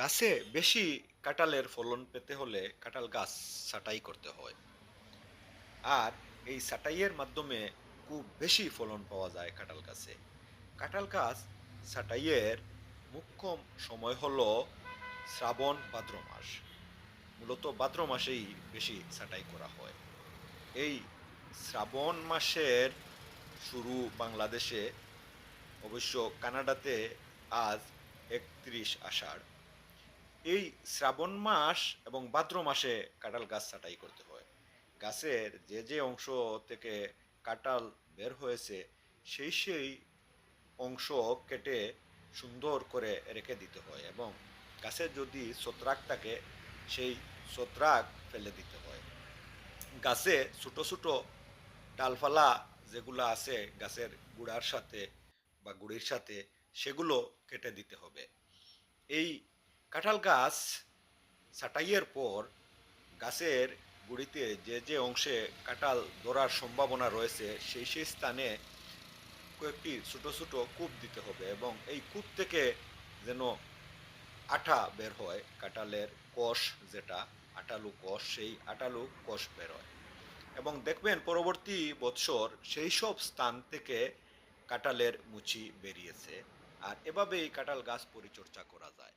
গাছে বেশি কাঁঠালের ফলন পেতে হলে কাঁঠাল গাছ ছাঁটাই করতে হয়। আর এই ছাঁটাইয়ের মাধ্যমে খুব বেশি ফলন পাওয়া যায় কাঁঠাল গাছে। কাঁঠাল গাছ ছাঁটাইয়ের মুখ্য সময় হলো শ্রাবণ ভাদ্র মাস। মূলত ভাদ্র মাসেই বেশি ছাঁটাই করা হয়। এই শ্রাবণ মাসের শুরু বাংলাদেশে, অবশ্য কানাডাতে আজ একত্রিশ আষাঢ়। এই শ্রাবণ মাস এবং ভাদ্র মাসে কাঁঠাল গাছ ছাঁটাই করতে হয়। গাছের যে যে অংশ থেকে কাঁঠাল বের হয়েছে, সেই সেই অংশ কেটে সুন্দর করে রেখে দিতে হয় এবং গাছের যদি ছত্রাক থাকে, সেই ছত্রাক ফেলে দিতে হয়। গাছে ছোটো ছোটো ডালপালা যেগুলো আছে, গাছের গুড়ার সাথে বা গুড়ির সাথে, সেগুলো কেটে দিতে হবে। এই কাঁঠাল গাছ ছাঁটাইয়ের পর গাছের গুড়িতে যে যে অংশে কাঁঠাল ধরার সম্ভাবনা রয়েছে, সেই সেই স্থানে কয়েকটি ছোট ছোট কূপ দিতে হবে এবং এই কূপ থেকে যেন আঠা বের হয়, কাঁঠালের কষ যেটা আটালু কষ, সেই আটালু কষ বের হয়। এবং দেখবেন পরবর্তী বৎসর সেই সব স্থান থেকে কাঁঠালের মুচি বেরিয়েছে। আর এভাবেই কাঁঠাল গাছ পরিচর্যা করা যায়।